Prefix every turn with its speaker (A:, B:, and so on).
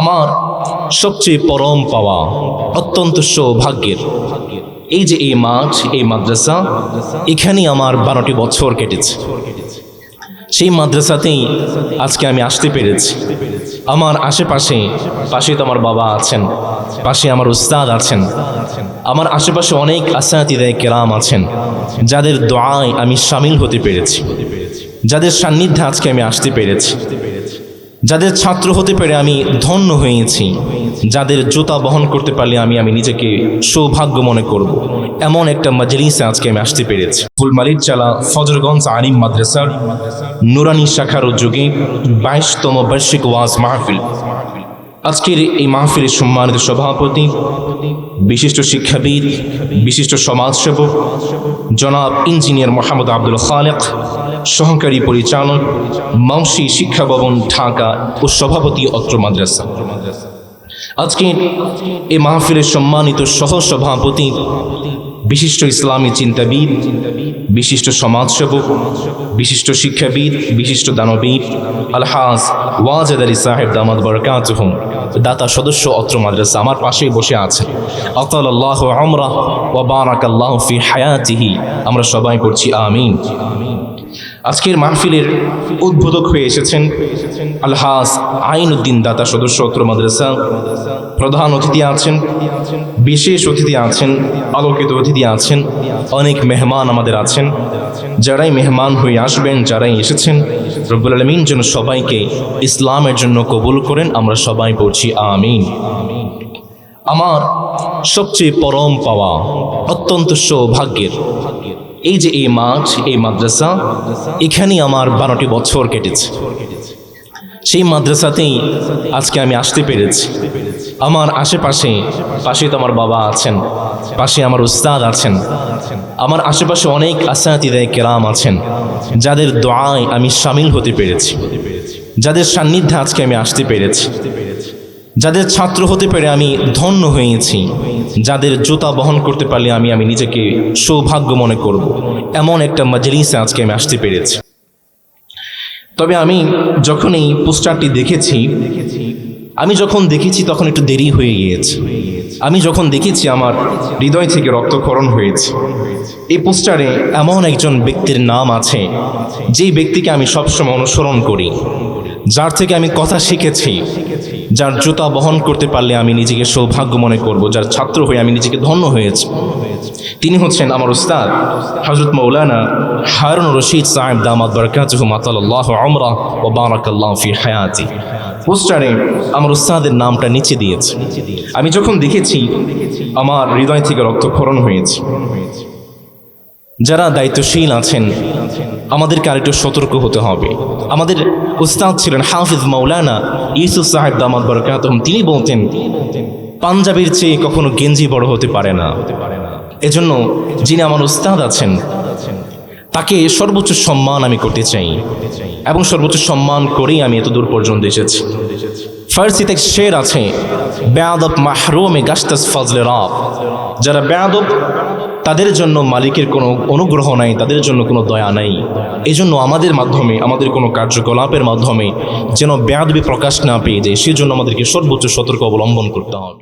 A: আমার সবচেয়ে পরম পাওয়া, অত্যন্ত সৌভাগ্যের। এই যে এই মাঠ, এই মাদ্রাসা, এখানেই আমার বারোটি বছর কেটেছে। সেই মাদ্রাসাতেই আজকে আমি আসতে পেরেছি। আমার আশেপাশে পাশে তো আমার বাবা আছেন, পাশে আমার উস্তাদ আছেন। আমার আশেপাশে অনেক আসাতিদায় কেরাম আছেন, যাদের দোয়ায় আমি সামিল হতে পেরেছি। যাদের সান্নিধ্যে আজকে আমি আসতে পেরেছি। যাদের ছাত্র হতে পেরে আমি ধন্য হয়েছি, যাদের জুতা বহন করতে পারলে আমি আমি নিজেকে সৌভাগ্য মনে করব। এমন একটা মজলিসে আজকে আমি আসতে পেরেছি ফুলমালির চালা ফজরগঞ্জ আলিম মাদ্রাসার নুরানি শাখার উদ্যোগে বাইশতম বার্ষিক ওয়াজ মাহফিল আজকের এই মাহফিলের সম্মানিত সভাপতি, বিশিষ্ট শিক্ষাবিদ, বিশিষ্ট সমাজসেবক, জনাব ইঞ্জিনিয়ার মোহাম্মদ আব্দুল খালেক, সহকারী পরিচালক মাংসী শিক্ষা ভবন, ঢাকা ও সভাপতি অত্র মাদ্রাসা। আজকে এই মাহফিলের সম্মানিত সহ সভাপতি বিশিষ্ট ইসলামী চিন্তাবিদ, বিশিষ্ট সমাজসেবক, বিশিষ্ট শিক্ষাবিদ, বিশিষ্ট দানবিদ আলহাজ ওয়াজেদ আলী সাহেব দামাদ বরকাতহুম দাতা সদস্য অত্র মাদ্রাসা আমার পাশেই বসে আছেন আতাল আল্লাহ আমরা ও বারাক আল্লাহ ফি হায়াতিহি। আমরা সবাই করছি আমিন। আজকের মাহফিলের উদ্বোধক হয়ে এসেছেন আলহাস আইন উদ্দিন দাতা সদস্য অত্র মাদ্রাসা। প্রধান অতিথি আছেন, বিশেষ অতিথি আছেন, আলোকিত অতিথি আছেন, অনেক মেহমান আমাদের আছেন। যারাই মেহমান হয়ে আসবেন, যারাই এসেছেন, রব্বুল আলমিন যেন সবাইকে ইসলামের জন্য কবুল করেন, আমরা সবাই পড়ছি আমিন। আমার সবচেয়ে পরম পাওয়া, অত্যন্ত সৌভাগ্যের এই যে এই মাঠ, এই মাদ্রাসা, এখানেই আমার বারোটি বছর কেটেছে। সেই মাদ্রাসাতেই আজকে আমি আসতে পেরেছি। আমার আশেপাশে পাশে তো আমার বাবা আছেন, পাশে আমার উস্তাদ আছেন, আমার আশেপাশে অনেক আসাতিদায় কেরাম আছেন, যাদের দোয়ায় আমি সামিল হতে পেরেছি, যাদের সান্নিধ্যে আজকে আমি আসতে পেরেছি। যাদের ছাত্র হতে পেরে আমি ধন্য হয়েছি, যাদের জুতা বহন করতে পারলে আমি আমি নিজেকে সৌভাগ্য মনে করব। এমন একটা মজলিসে আজকে আমি আসতে পেরেছি। তবে আমি যখন এই পোস্টারটি দেখেছি, আমি যখন দেখেছি তখন একটু দেরি হয়ে গিয়েছে। আমি যখন দেখেছি আমার হৃদয় থেকে রক্তক্ষরণ হয়েছে। এই পোস্টারে এমন একজন ব্যক্তির নাম আছে, যেই ব্যক্তিকে আমি সবসময় অনুসরণ করি। যার থেকে আমি কথা শিখেছি যার জুতা বহন করতে পারলে আমি নিজেকে সৌভাগ্য মনে করব, যার ছাত্র হয়ে আমি নিজেকে ধন্য হয়েছি। তিনি হচ্ছেন আমার উস্তাদ হজরত মৌলানা হারুন রশিদ সাহেব দামাদ বরকাতুহু মাতাল্লাহ আমরা ও বারাকাল্লাহ ফি হায়াতি। পোস্টারে আমার উস্তাদের নামটা নিচে দিয়েছে। আমি যখন দেখেছি, আমার হৃদয় থেকে রক্তক্ষরণ হয়েছে। যারা দায়িত্বশীল আছেন, আমাদেরকে আরেকটু সতর্ক হতে হবে। আমাদের উস্তাদ ছিলেন হাফিজ মৌলানা ইউসুফ সাহেব দামাদ বরকাতহম তিনি বলতেন, পাঞ্জাবির চেয়ে কখনো গেঞ্জি বড় হতে পারে না। এজন্য যিনি আমার উস্তাদ আছেন, তাকে সর্বোচ্চ সম্মান আমি করতে চাই। এবং সর্বোচ্চ সম্মান করেই আমি এত দূর পর্যন্ত এসেছি। ফার্সিতে শের আছে, বেয়াদব মাহরুমে গাস্তাস ফজলে রাব যারা বেয়াদব তাদের জন্য মালিকের কোনো অনুগ্রহ নাই, তাদের জন্য কোনো দয়া নাই। এই জন্য আমাদের মাধ্যমে, আমাদের কোনো কার্যকলাপের মাধ্যমে যেন বেয়াদবি প্রকাশ না পেয়ে যায়, সেজন্য আমাদেরকে সর্বোচ্চ সতর্ক অবলম্বন করতে হবে।